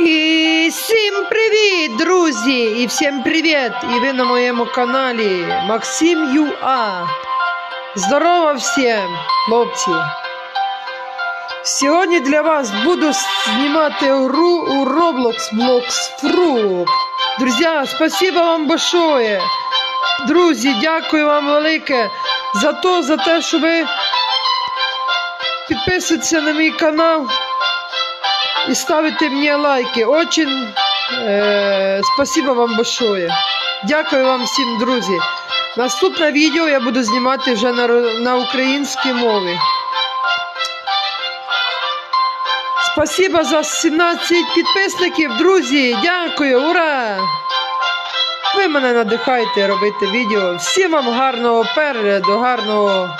І всім привіт, друзі! І всім привіт! І ви на моєму каналі Максим Юа. Здорово всім, хлопці! Сьогодні для вас буду знімати гру у Roblox Blocks Fruit. Друзі, спасибо вам большое. Друзі, дякую вам велике за то, за те, що ви підписуєтеся на мій канал и ставите мне лайки. Очень е, спасибо вам большое. Дякую вам всім, друзі. Наступне відео я буду знімати вже на, на українській мові. Спасибо за 17 підписників, друзі. Дякую, ура! Ви мене надихаєте робити відео. Всім вам гарного перегляду, гарного,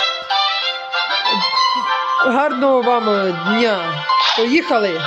гарного вам дня. Поїхали!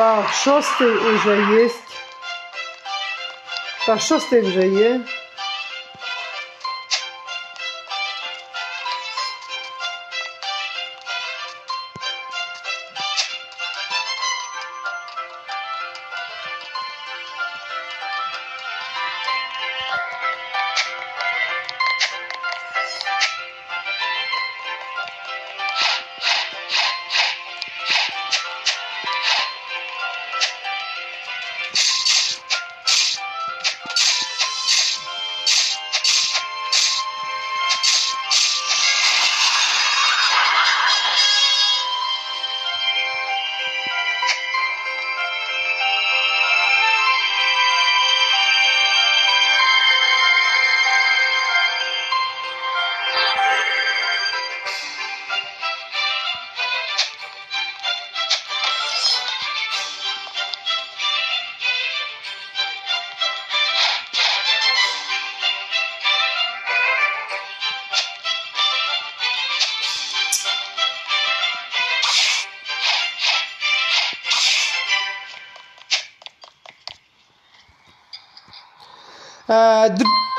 Так, шостий уже є. Так, шостий вже є.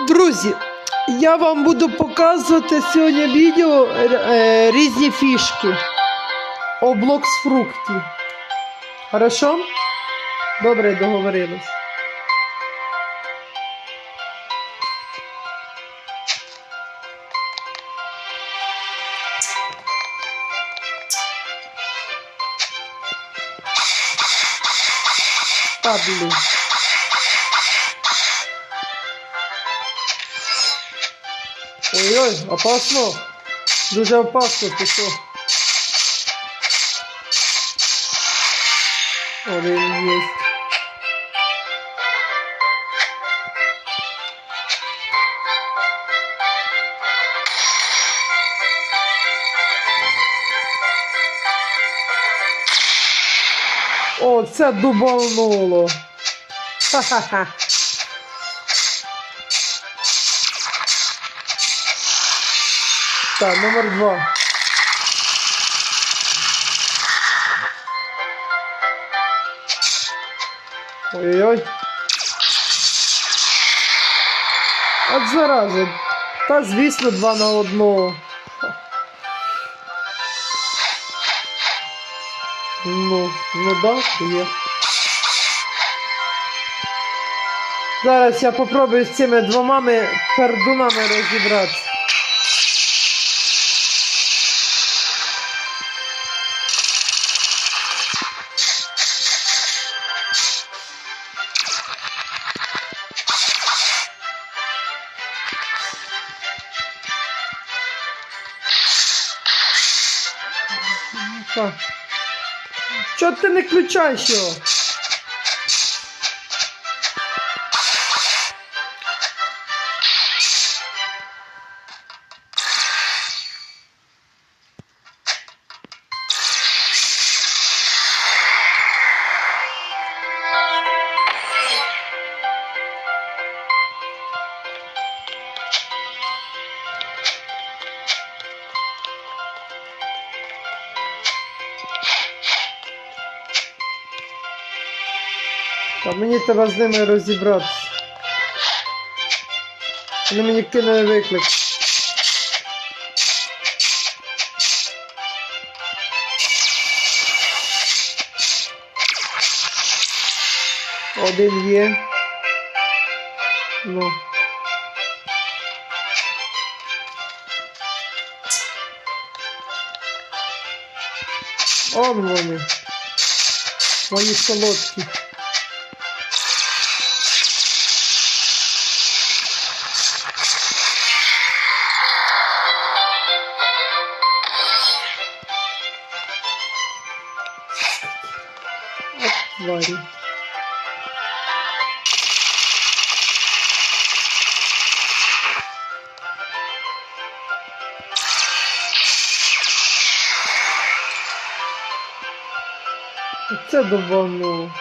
Друзі, я вам буду показувати сьогодні відео е, різні фішки. Облокс фруктів. Хорошо? Добре, договорились. Падли. Ой-ой, опасно. Дуже опасно, ти що? Один есть. О, це дубануло. Ха-ха-ха. Так, номер два. Ой-ой-ой. От зарази. Та, звісно, два на одного. Ну, ну да, є. Зараз я попробую з цими двома пердунами розібратися. Чого ти не включаєш його? Та мені треба з ними розібратися. Вони мені кинули виклик. Один є. Ну. Он вони. Мої солодкі. Це добавно.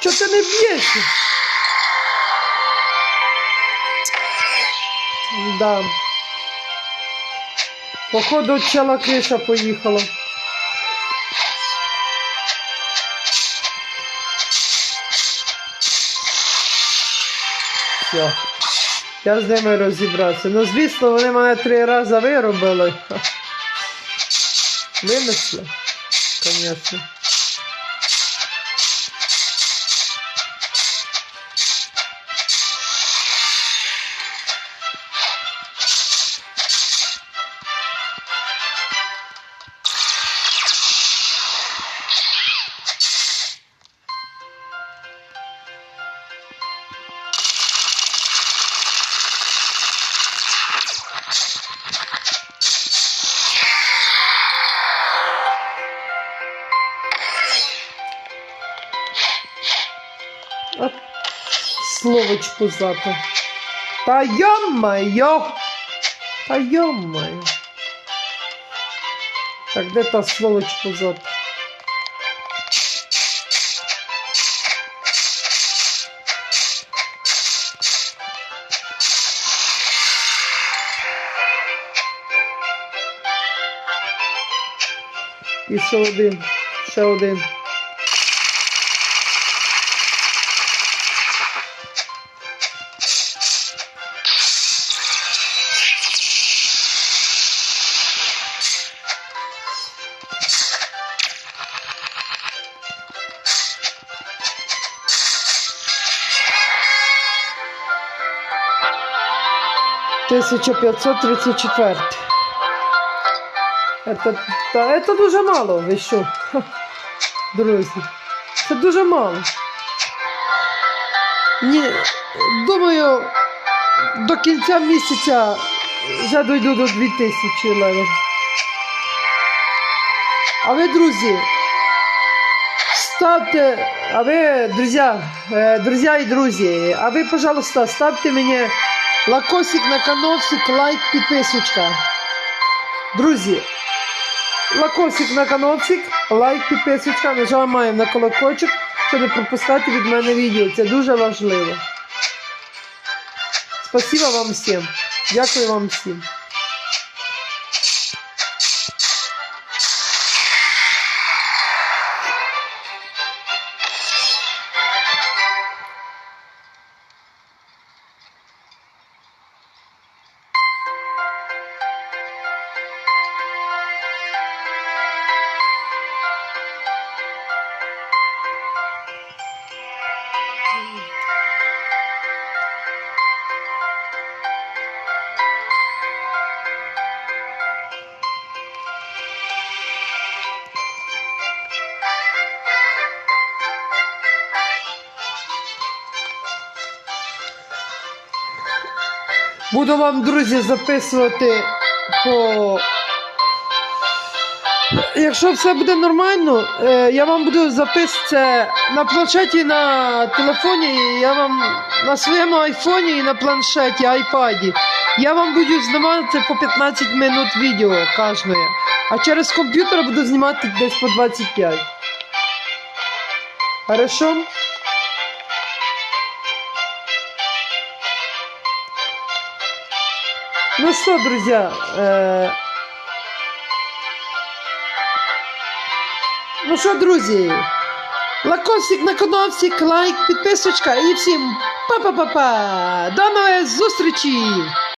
Чого ти не б'єшся? Да. Походу, чела криша поїхала. Все. Я з ними розібрався. Ну, звісно, вони мене три рази виробили. Ха. Винесли, Словочку зато. Та ё-моё! Та ё-моё! Так, де та сволочь позад? І один, ще один. 1534. Это, це дуже мало, ви що? Друзі. Це дуже мало. Ні, думаю, до кінця місяця вже дойду до 2000 левел. А ви, друзі, ставте, а ви, друзі, е, друзі і друзі, а ви, пожалуйста, ставте мені лакосик на каналсик, лайк, підписочка. Друзі, лакосик на каналсик, лайк, підписочка, нажимаємо на колокольчик, щоб не пропускати від мене відео. Це дуже важливо. Спасибо вам всім. Дякую вам всім. Буду вам, друзі, записувати по. Якщо все буде нормально, е, я вам буду записувати на планшеті на телефоні, я вам на своєму айфоні і на планшеті, айпаді. Я вам буду знімати по 15 минут відео кожної. А через комп'ютер буду знімати десь по 25. Хорошо? Ну что, друзья, э... ну що, друзі, лакосик на каналсик, лайк, підписочка і всім па-па-па-па! До нових зустрічі!